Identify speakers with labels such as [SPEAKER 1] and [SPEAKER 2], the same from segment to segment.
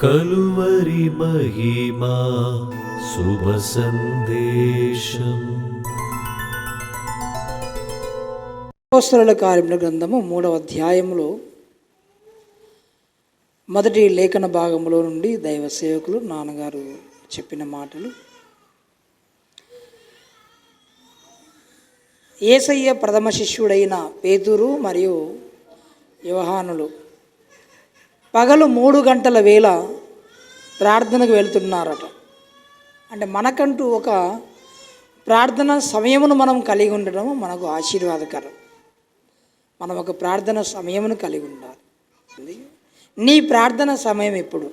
[SPEAKER 1] కలువరి మహిమా శుభ సందేశం.
[SPEAKER 2] అపోస్తల కార్యముల గ్రంథము మూడవ అధ్యాయంలో మొదటి లేఖన భాగంలో నుండి దైవ సేవకులు నాన్నగారు చెప్పిన మాటలు. ఏసయ్య ప్రథమ శిష్యుడైన పేతురు మరియు యోహానులు పగలు మూడు గంటల వేళ ప్రార్థనకు వెళ్తున్నారట. అంటే మనకంటూ ఒక ప్రార్థన సమయమును మనం కలిగి ఉండడం మనకు ఆశీర్వాదకరం. మనం ఒక ప్రార్థన సమయమును కలిగి ఉండాలి. నీ ప్రార్థన సమయం ఎప్పుడు?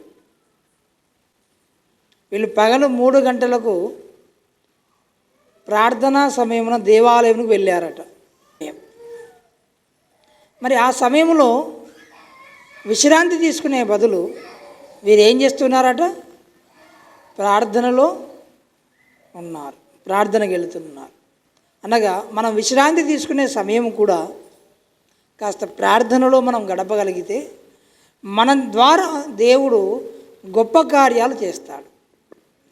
[SPEAKER 2] వీళ్ళు పగలు మూడు గంటలకు ప్రార్థనా సమయమున దేవాలయంకు వెళ్ళారట. మరి ఆ సమయంలో విశ్రాంతి తీసుకునే బదులు వీరు ఏం చేస్తున్నారట? ప్రార్థనలో ఉన్నారు. ప్రార్థనకు వెళుతున్నారు. అనగా మనం విశ్రాంతి తీసుకునే సమయం కూడా కాస్త ప్రార్థనలో మనం గడపగలిగితే మన ద్వారా దేవుడు గొప్ప కార్యాలు చేస్తాడు.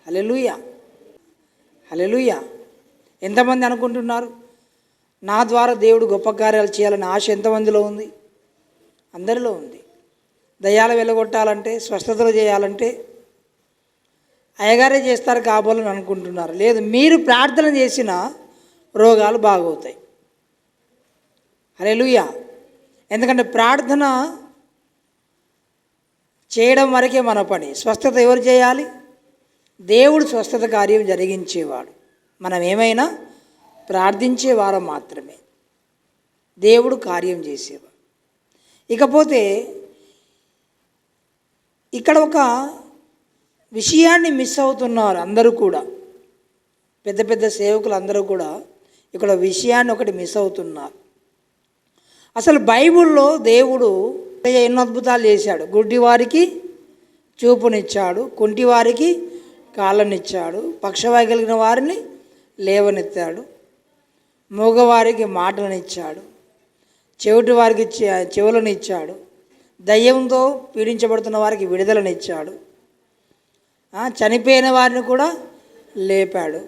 [SPEAKER 2] హలెలుయ హలెలుయ ఎంతమంది అనుకుంటున్నారు? నా ద్వారా దేవుడు గొప్ప కార్యాలు చేయాలని ఆశ ఎంతమందిలో ఉంది? అందరిలో ఉంది. దయ్యాలు వెళ్ళగొట్టాలంటే స్వస్థతలు చేయాలంటే అయ్యగారే చేస్తారు కాబోలని అనుకుంటున్నారు. లేదు మీరు ప్రార్థన చేసిన రోగాలు బాగవుతాయి. అరే ఎందుకంటే ప్రార్థన చేయడం వరకే మన పని. స్వస్థత ఎవరు చేయాలి? దేవుడు స్వస్థత కార్యం జరిగించేవాడు. మనం ఏమైనా ప్రార్థించేవారం మాత్రమే. దేవుడు కార్యం చేసేవాడు. ఇకపోతే ఇక్కడ ఒక విషయాన్ని మిస్ అవుతున్నారు అందరూ కూడా. పెద్ద పెద్ద సేవకులు అందరూ కూడా ఇక్కడ విషయాన్ని ఒకటి మిస్ అవుతున్నారు. అసలు బైబిల్లో దేవుడు ఎన్నో అద్భుతాలు చేశాడు. గుడ్డి వారికి చూపునిచ్చాడు కుంటి వారికి కాళ్ళనిచ్చాడు పక్షవాయగలిగిన వారిని లేవనెత్తాడు మూగవారికి మాటలనిచ్చాడు చెవిటి వారికి చె- చెవులనిచ్చాడు దయ్యంతో పీడించబడుతున్న వారికి విడుదలనిచ్చాడు. చనిపోయిన వారిని కూడా లేపాడు.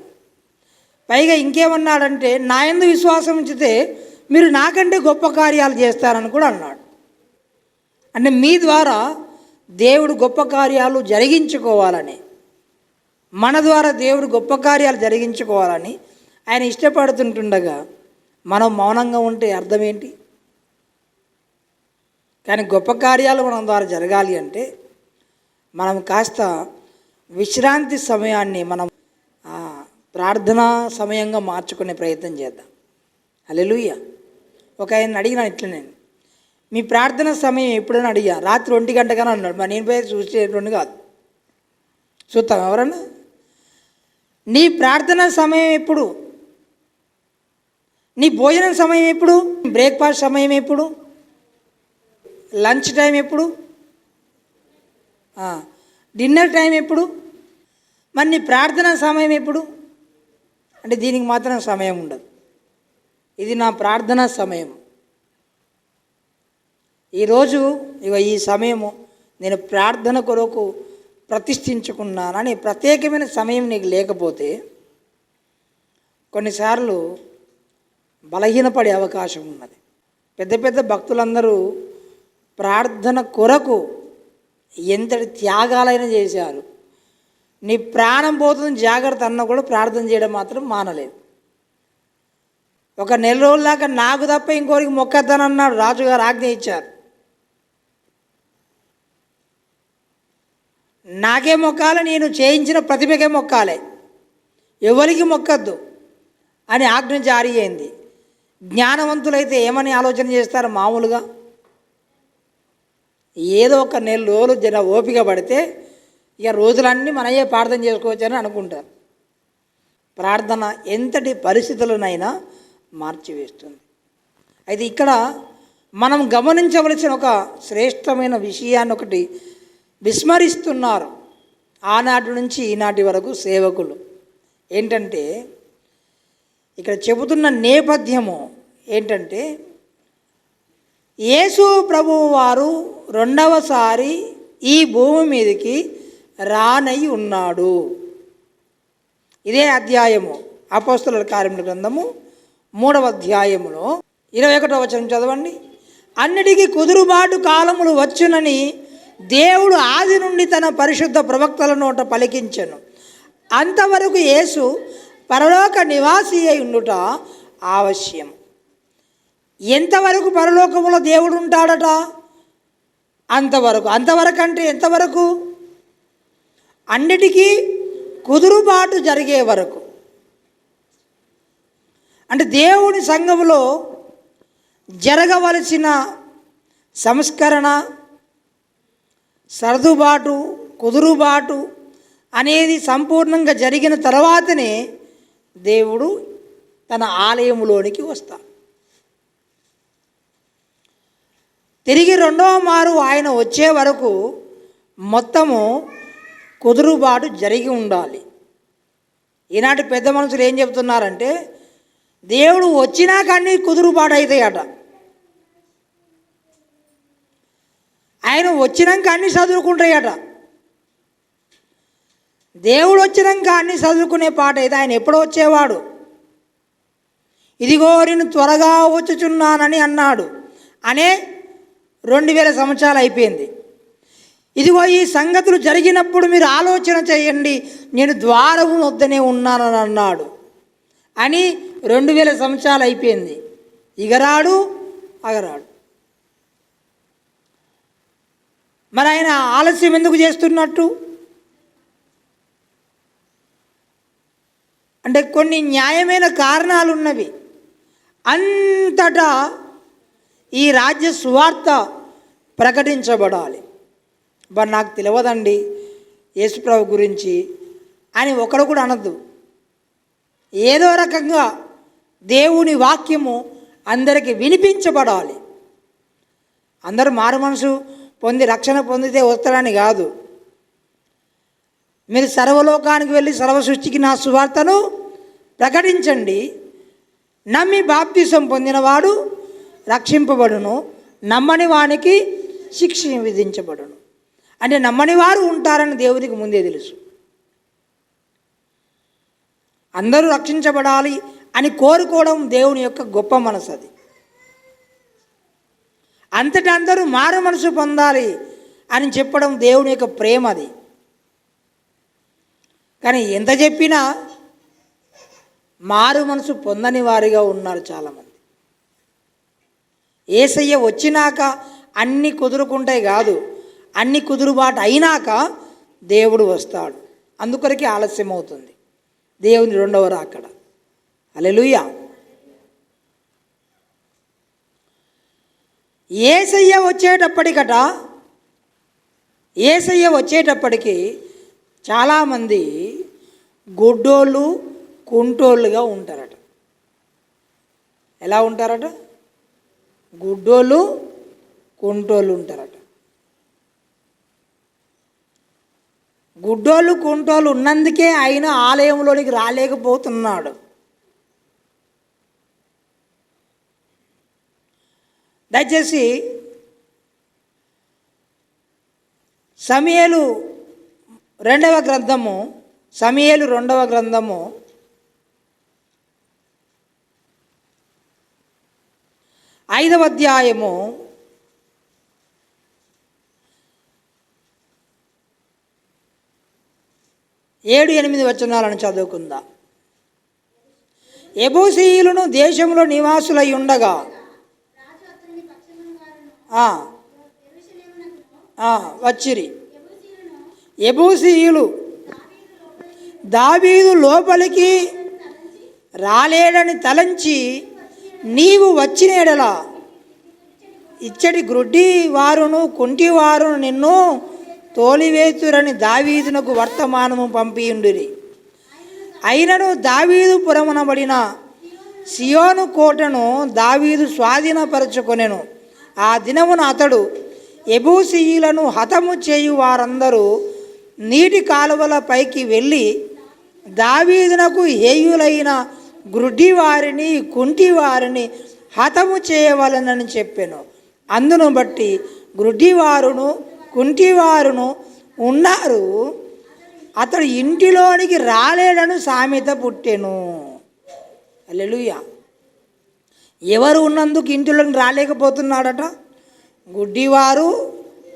[SPEAKER 2] పైగా ఇంకేమన్నాడంటే నా ఎందు విశ్వాసం ఉంచితే మీరు నాకంటే గొప్ప కార్యాలు చేస్తారని కూడా అన్నాడు. అంటే మీ ద్వారా దేవుడు గొప్ప కార్యాలు జరిగించుకోవాలని మన ద్వారా దేవుడు గొప్ప కార్యాలు జరిగించుకోవాలని ఆయన ఇష్టపడుతుంటుండగా మనం మౌనంగా ఉంటే అర్థం ఏంటి? కానీ గొప్ప కార్యాలు మనం ద్వారా జరగాలి అంటే మనం కాస్త విశ్రాంతి సమయాన్ని మనం ప్రార్థనా సమయంగా మార్చుకునే ప్రయత్నం చేద్దాం. అలెలుయ్య ఒక ఆయన అడిగినాను ఇట్లా నేను మీ ప్రార్థన సమయం ఎప్పుడైనా అడిగా? రాత్రి ఒంటి గంటగానే అన్నాడు. మరి నేను పోయి చూసేటువంటి కాదు. చూస్తాం ఎవరన్నా. నీ ప్రార్థన సమయం ఎప్పుడు? నీ భోజనం సమయం ఎప్పుడు? బ్రేక్ఫాస్ట్ సమయం ఎప్పుడు? లంచ్ టైం ఎప్పుడు? డిన్నర్ టైం ఎప్పుడు? మరి నీ ప్రార్థన సమయం ఎప్పుడు? అంటే దీనికి మాత్రం సమయం ఉండదు. ఇది నా ప్రార్థన సమయం. ఈరోజు ఇక ఈ సమయము నేను ప్రార్థన కొరకు ప్రతిష్ఠించుకున్నానని ప్రత్యేకమైన సమయం నీకు లేకపోతే కొన్నిసార్లు బలహీనపడే అవకాశం ఉన్నది. పెద్ద పెద్ద భక్తులందరూ ప్రార్థన కొరకు ఎంతటి త్యాగాలైనా చేశారు. నీ ప్రాణం పోతుంది జాగ్రత్త అన్న కూడా ప్రార్థన చేయడం మాత్రం మానలేదు. ఒక నెల రోజుల నాకు తప్ప ఇంకోరికి మొక్కద్దనన్నాడు రాజుగారు ఆజ్ఞ ఇచ్చారు. నాకే మొక్కాలి నేను చేయించిన ప్రతిభకే మొక్కాలి. ఎవరికి మొక్కద్దు అని ఆజ్ఞ జారీ అయింది. జ్ఞానవంతులైతే ఏమని ఆలోచన చేస్తారు? మామూలుగా ఏదో ఒక నెల రోజులు జన ఓపిక పడితే ఇక రోజులన్నీ మనయే ప్రార్థన చేసుకోవచ్చని అనుకుంటారు. ప్రార్థన ఎంతటి పరిస్థితులనైనా మార్చివేస్తుంది. అయితే ఇక్కడ మనం గమనించవలసిన ఒక శ్రేష్టమైన విషయాన్ని ఒకటి విస్మరిస్తున్నారు ఆనాటి నుంచి ఈనాటి వరకు సేవకులు. ఏంటంటే ఇక్కడ చెబుతున్న నేపథ్యము ఏంటంటే యేసు ప్రభువు వారు రెండవసారి ఈ భూమి మీదకి రానై ఉన్నాడు. ఇదే అధ్యాయము. అపోస్తుల కార్యముల గ్రంథము మూడవ అధ్యాయములో ఇరవై ఒకటో వచనం చదవండి. అన్నిటికీ కుదురుబాటు కాలములు వచ్చునని దేవుడు ఆది నుండి తన పరిశుద్ధ ప్రవక్తల నోట పలికించెను. అంతవరకు యేసు పరలోక నివాసి అయి ఉండుట ఆవశ్యం. ఎంతవరకు పరలోకములో దేవుడు ఉంటాడట? అంతవరకు. అంతవరకు అంటే ఎంతవరకు? అన్నిటికీ కుదురుబాటు జరిగే వరకు. అంటే దేవుని సంఘములో జరగవలసిన సంస్కరణ సర్దుబాటు కుదురుబాటు అనేది సంపూర్ణంగా జరిగిన తర్వాతనే దేవుడు తన ఆలయములోనికి వస్తాడు. తిరిగి రెండవ మారు ఆయన వచ్చే వరకు మొత్తము కుదురుబాటు జరిగి ఉండాలి. ఈనాటి పెద్ద మనుషులు ఏం చెప్తున్నారంటే దేవుడు వచ్చినాక కానీ కుదురుబాటు అవుతాయట ఆయన వచ్చినాక అన్నీ చదువుకుంటాయట దేవుడు వచ్చినాక అన్నీ చదువుకునే పాట అయితే ఆయన ఎప్పుడు వచ్చేవాడు. ఇదిగో నేను త్వరగా వచ్చుచున్నానని అన్నాడు. అనే రెండు వేల సంవత్సరాలు అయిపోయింది. ఇదిగో ఈ సంగతులు జరిగినప్పుడు మీరు ఆలోచన చేయండి. నేను ద్వారము వద్దనే ఉన్నానని అన్నాడు. అని రెండు వేల సంవత్సరాలు అయిపోయింది. ఇగరాడు అగరాడు. మరి ఆయన ఆలస్యం ఎందుకు చేస్తున్నట్టు? అంటే కొన్ని న్యాయమైన కారణాలు ఉన్నవి అంతటా ఈ రాజ్య సువార్త ప్రకటించబడాలి. బట్ నాకు తెలియదండి యేసుప్రభు గురించి అని ఒకడు కూడా అనద్దు. ఏదో రకంగా దేవుని వాక్యము అందరికి వినిపించబడాలి. అందరూ మారు మనసు పొంది రక్షణ పొందితే వస్తారని కాదు. మీరు సర్వలోకానికి వెళ్ళి సర్వ సృష్టికి నా సువార్తను ప్రకటించండి. నమ్మి బాప్తిసం పొందినవాడు రక్షింపబడును. నమ్మని వానికి శిక్ష విధించబడును. అంటే నమ్మని వారు ఉంటారని దేవునికి ముందే తెలుసు. అందరూ రక్షించబడాలి అని కోరుకోవడం దేవుని యొక్క గొప్ప మనసు అది. అంతటి అందరూ మారు మనసు పొందాలి అని చెప్పడం దేవుని యొక్క ప్రేమ అది. కానీ ఎంత చెప్పినా మారు మనసు పొందని వారిగా ఉన్నారు చాలామంది. ఏసయ్య వచ్చినాక అన్ని కుదురుకుంటాయి కాదు. అన్ని కుదురుబాటు అయినాక దేవుడు వస్తాడు. అందుకొరకే ఆలస్యం అవుతుంది దేవుని రెండవ రాకడ. అలెలుయ్య ఏసయ్య వచ్చేటప్పటికట ఏసయ్య వచ్చేటప్పటికి చాలామంది గుడ్డోళ్ళు కుంటోళ్ళుగా ఉంటారట. ఎలా ఉంటారట? గుడ్డోళ్ళు కొంటోళ్ళు ఉంటారట. గుడ్డోళ్ళు కుంటోళ్ళు ఉన్నందుకే ఆయన ఆలయంలోనికి రాలేకపోతున్నాడు. దయచేసి సమయలు రెండవ గ్రంథము సమయలు రెండవ గ్రంథము. ఐదవ అధ్యాయము ఏడు ఎనిమిది వచనాలను చదువుకుందాం. ఎబూసీయులను దేశంలో నివాసులై ఉండగా వచ్చిరి. ఎబూసీయులు దావీదు లోపలికి రాలేడని తలంచి నీవు వచ్చిన ఇచ్చటి గ్రుడ్డి వారును కుంటి వారును నిన్ను తోలివేతురని దావీదునకు వర్తమానము పంపియుండిరి. అయినను దావీదు పురమునబడిన సియోను కోటను దావీదు స్వాధీనపరచుకొనెను. ఆ దినమున అతడు ఎబూసీయులను హతము చేయు వారందరూ నీటి కాలువల పైకి వెళ్ళి దావీదునకు హేయులైన గ్రుడ్డి వారిని కుంటి వారిని హతము చేయవలనని చెప్పాను. అందును బట్టి గ్రుడ్డివారును కుంటివారును ఉన్నారు. అతడు ఇంటిలోనికి రాలేడను సామెత పుట్టెను. అల్లెలుయ్య ఎవరు ఉన్నందుకు ఇంటిలోకి రాలేకపోతున్నాడట? గుడ్డివారు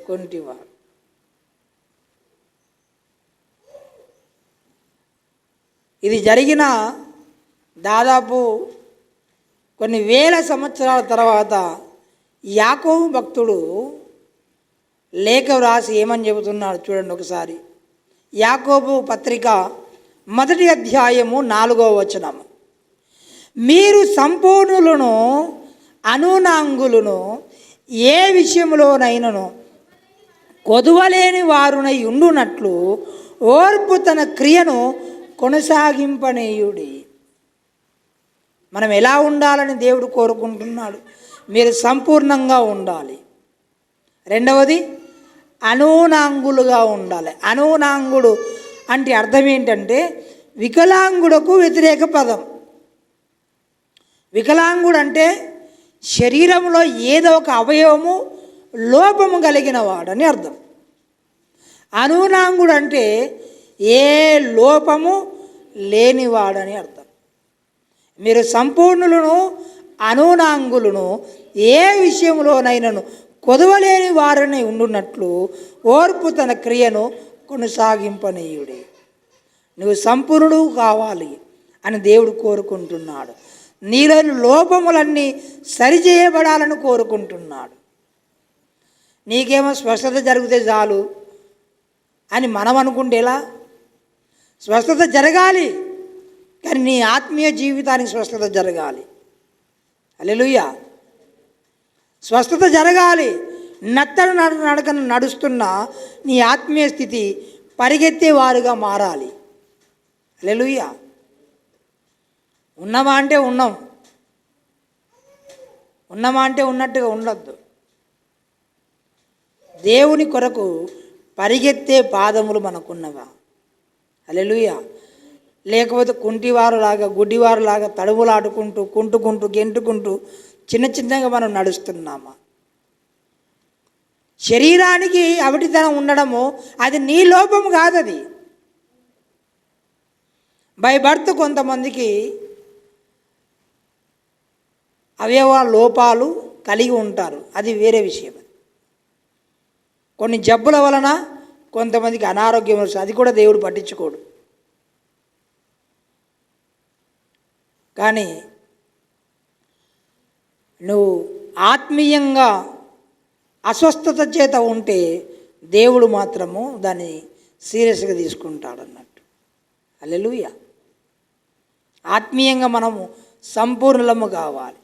[SPEAKER 2] కుంటివారు. ఇది జరిగిన దాదాపు కొన్ని వేల సంవత్సరాల తర్వాత యాకోబు భక్తుడు లేఖ వ్రాసి ఏమని చెబుతున్నాడు చూడండి ఒకసారి. యాకోబు పత్రిక మొదటి అధ్యాయము నాలుగో వచనము. మీరు సంపూర్ణులను అనునాంగులను ఏ విషయంలోనైనను కొదువలేని వారునై ఉండునట్లు ఓర్పు తన క్రియను కొనసాగింపనేయుడి. మనం ఎలా ఉండాలని దేవుడు కోరుకుంటున్నాడు? మీరు సంపూర్ణంగా ఉండాలి. రెండవది అనూనాంగులుగా ఉండాలి. అనూనాంగుడు అంటే అర్థం ఏంటంటే వికలాంగుడకు వ్యతిరేక పదం. వికలాంగుడు అంటే శరీరంలో ఏదో ఒక అవయవము లోపము కలిగిన వాడని అర్థం. అనూనాంగుడు అంటే ఏ లోపము లేనివాడని అర్థం. మీరు సంపూర్ణులను అనూనాంగులను ఏ విషయంలోనైనాను కొదవలేని వారిని ఉండునట్లు ఓర్పు తన క్రియను కొనసాగింపనీయుడే. నువ్వు సంపూర్ణుడు కావాలి అని దేవుడు కోరుకుంటున్నాడు. నీలోని లోపములన్నీ సరిచేయబడాలని కోరుకుంటున్నాడు. నీకేమో స్వస్థత జరిగితే చాలు అని మనం అనుకుంటేలా స్వస్థత జరగాలి కానీ నీ ఆత్మీయ జీవితానికి స్వస్థత జరగాలి. అల్లెలుయ్యా స్వస్థత జరగాలి. నత్తడు నడ నడకను నడుస్తున్న నీ ఆత్మీయ స్థితి పరిగెత్తేవారుగా మారాలి. లెలుయ్య ఉన్నమా అంటే ఉన్నాం. ఉన్నమా అంటే ఉన్నట్టుగా ఉండొద్దు. దేవుని కొరకు పరిగెత్తే పాదములు మనకున్నవా? అలెలుయ లేకపోతే కుంటివారులాగా గుడ్డివారులాగా తడుములాడుకుంటూ కుంటుకుంటూ గెంటుకుంటూ చిన్న చిన్నగా మనం నడుస్తున్నామా? శరీరానికి అవిటితనం ఉండడము అది నీ లోపం కాదది. బై బర్త్ కొంతమందికి అవయవ లోపాలు కలిగి ఉంటారు. అది వేరే విషయం కొన్ని జబ్బుల వలన కొంతమందికి అనారోగ్యం వస్తుంది. అది కూడా దేవుడు పట్టించుకోడు. కానీ నువ్వు ఆత్మీయంగా అస్వస్థత చేత ఉంటే దేవుడు మాత్రము దాన్ని సీరియస్గా తీసుకుంటాడు అన్నట్టు అల్లెలుయ ఆత్మీయంగా మనము సంపూర్ణలము కావాలి.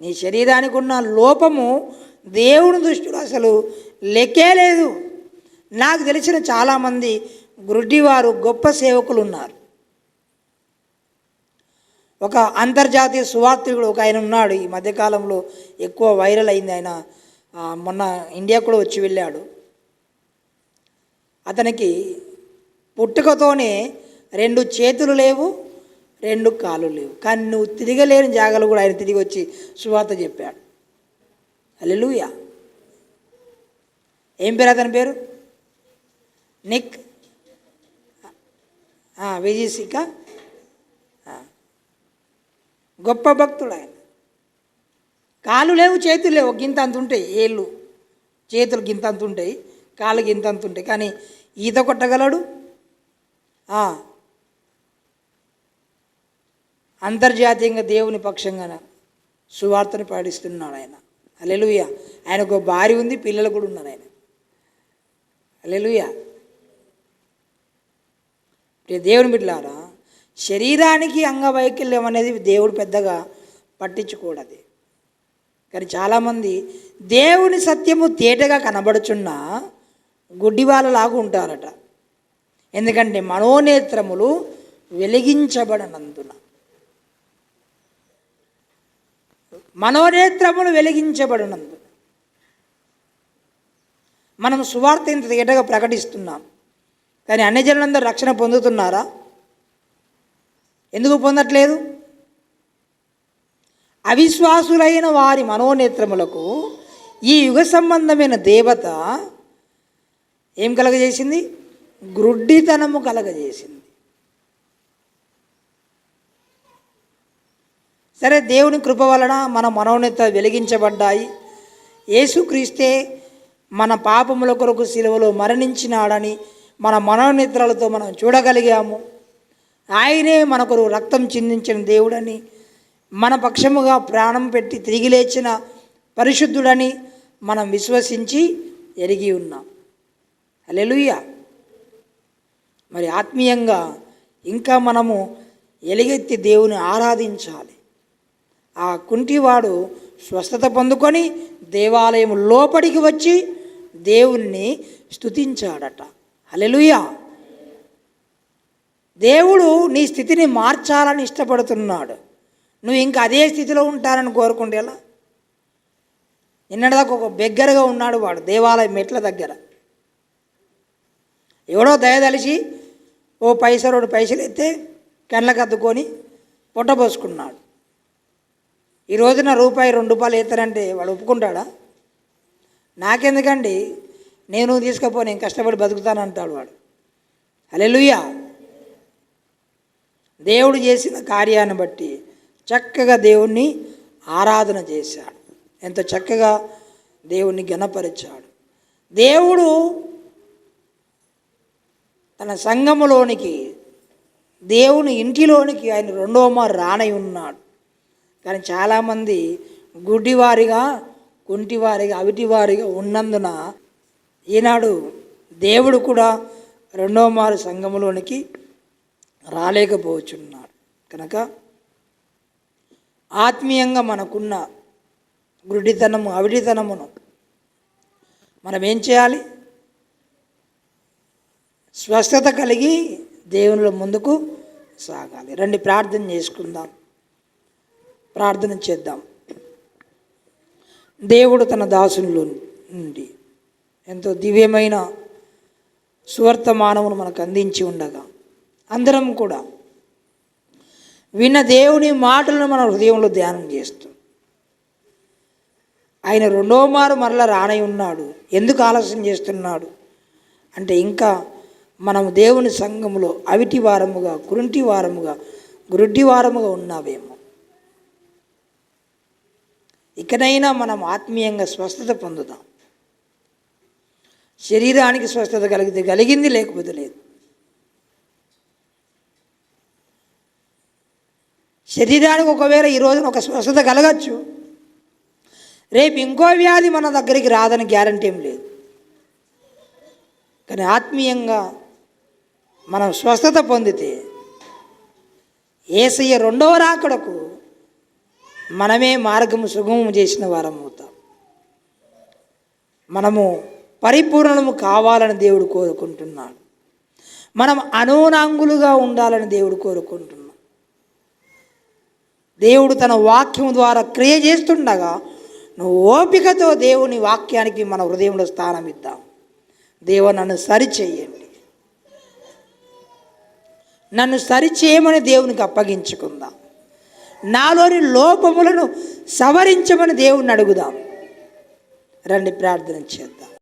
[SPEAKER 2] నీ శరీరానికి ఉన్న లోపము దేవుని దృష్టిలో అసలు లెక్కే లేదు. నాకు తెలిసిన చాలామంది గురుడివారు గొప్ప సేవకులు ఉన్నారు ఒక అంతర్జాతీయ సువార్థికుడు ఒక ఆయన ఉన్నాడు. ఈ మధ్యకాలంలో ఎక్కువ వైరల్ అయింది ఆయన. మొన్న ఇండియా కూడా వచ్చి వెళ్ళాడు. అతనికి పుట్టుకతోనే రెండు చేతులు లేవు రెండు కాళ్ళు లేవు. కానీ నువ్వు తిరగలేని జాగాలు కూడా ఆయన తిరిగి వచ్చి సువార్త చెప్పాడు. అల్లెలుయా ఏం పేరు అతని పేరు? నిక్. విజయసిక గొప్ప భక్తుడు ఆయన. కాలు లేవు చేతులు లేవు. గింత అంత ఉంటాయి ఏళ్ళు. చేతులు గింత అంత ఉంటాయి కాళ్ళు గింత అంత ఉంటాయి. కానీ ఈత కొట్టగలడు? అంతర్జాతీయంగా దేవుని పక్షంగా సువార్తను పాటిస్తున్నాడు ఆయన. అలెలుయ ఆయనకు ఒక భార్య ఉంది పిల్లలు కూడా ఉన్నారు ఆయన. అలెలుయ దేవుని బిడ్డలారా శరీరానికి అంగవైకల్యం అనేది దేవుడు పెద్దగా పట్టించకూడదు. కానీ చాలామంది దేవుని సత్యము తేటగా కనబడుచున్నా గుడ్డివాళ్ళలాగా ఉంటారట. ఎందుకంటే మనోనేత్రములు వెలిగించబడనందున. మనోనేత్రములు వెలిగించబడినందున. మనం సువార్త ఇంత తేటగా ప్రకటిస్తున్నాం. కానీ అన్ని జనులందరూ రక్షణ పొందుతున్నారా? ఎందుకు పొందట్లేదు? అవిశ్వాసులైన వారి మనోనేత్రములకు ఈ యుగ సంబంధమైన దేవత ఏం కలగజేసింది? గ్రుడ్డితనము కలగజేసింది. సరే దేవుని కృప వలన మన మనోనేత వెలిగించబడ్డాయి. యేసుక్రీస్తే మన పాపముల కొరకు సిలువలో మరణించినాడని మన మనోనిద్రలతో మనం చూడగలిగాము. ఆయనే మన కొరకు రక్తం చిందించిన దేవుడని మన పక్షముగా ప్రాణం పెట్టి తిరిగి లేచిన పరిశుద్ధుడని మనం విశ్వసించి ఎరిగి ఉన్నాం. అలెలుయ్య మరి ఆత్మీయంగా ఇంకా మనము ఎలుగెత్తి దేవుని ఆరాధించాలి. ఆ కుంటివాడు స్వస్థత పొందుకొని దేవాలయం లోపలికి వచ్చి దేవుణ్ణి స్తుతించాడట. అలెలుయా దేవుడు నీ స్థితిని మార్చాలని ఇష్టపడుతున్నాడు. నువ్వు ఇంకా అదే స్థితిలో ఉంటానని కోరుకుంటే ఎలా? నిన్నటిదాకా ఒక బెగ్గరగా ఉన్నాడు వాడు దేవాలయం మెట్ల దగ్గర. ఎవడో దయదలిచి ఓ పైస రెండు పైసలు ఎత్తే కళ్ళకు అద్దుకొని పొట్టబోసుకున్నాడు ఈ రోజున రూపాయి రెండు రూపాయలు ఎత్తారంటే వాడు ఒప్పుకుంటాడా? నాకెందుకండి? నేను తీసుకపో నేను కష్టపడి బతుకుతానంటాడు వాడు. అలెలుయ్యా దేవుడు చేసిన కార్యాన్ని బట్టి చక్కగా దేవుణ్ణి ఆరాధన చేశాడు. ఎంత చక్కగా దేవుణ్ణి గణపరిచాడు దేవుడు తన సంఘములోనికి దేవుని ఇంటిలోనికి ఆయన రెండవ మారు రానై ఉన్నాడు. కానీ చాలామంది గుడ్డివారిగా కుంటివారిగా అవిటివారిగా ఉన్నందున ఈనాడు దేవుడు కూడా రెండవ మారు సంఘములోనికి రాలేకపోవచ్చున్నాడు కనుక ఆత్మీయంగా మనకున్న గుడ్డితనము అవిడితనమును మనం ఏం చేయాలి? స్వస్థత కలిగి దేవునిలో ముందుకు సాగాలి. రండి ప్రార్థన చేసుకుందాం. ప్రార్థన చేద్దాం. దేవుడు తన దాసునిలో నుండి ఎంతో దివ్యమైన సువర్తమానమును మనకు అందించి ఉండగా అందరం కూడా విన్న దేవుని మాటలను మన హృదయంలో ధ్యానం చేస్తూ ఆయన రెండో మారు మరల రానై ఉన్నాడు. ఎందుకు ఆలస్యం చేస్తున్నాడు? అంటే ఇంకా మనం దేవుని సంఘములో అవిటి వారముగా కురుంటి వారముగా గురుడ్డి వారముగా ఉన్నావేమో. ఇకనైనా మనం ఆత్మీయంగా స్వస్థత పొందుదాం. శరీరానికి స్వస్థత కలిగితే కలిగింది లేకపోతే లేదు. శరీరానికి ఒకవేళ ఈ రోజున ఒక స్వస్థత కలగచ్చు. రేపు ఇంకో వ్యాధి మన దగ్గరికి రాదని గ్యారంటీ ఏం లేదు. కానీ ఆత్మీయంగా మనం స్వస్థత పొందితే ఏసయ్య రెండవ రాకడకు మనమే మార్గము సుగమము చేసిన వారం అవుతాం. మనము పరిపూర్ణము కావాలని దేవుడు కోరుకుంటున్నాడు. మనం అనూనాంగులుగా ఉండాలని దేవుడు కోరుకుంటున్నాడు. దేవుడు తన వాక్యం ద్వారా క్రియ చేస్తుండగా నువ్వు ఓపికతో దేవుని వాక్యానికి మన హృదయంలో స్థానం ఇద్దాం దేవ నన్ను సరిచేయండి. నన్ను సరిచేయమని దేవునికి అప్పగించుకుందాం. నాలోని లోపములను సవరించమని దేవుణ్ణి అడుగుదాం. రండి ప్రార్థన చేద్దాం.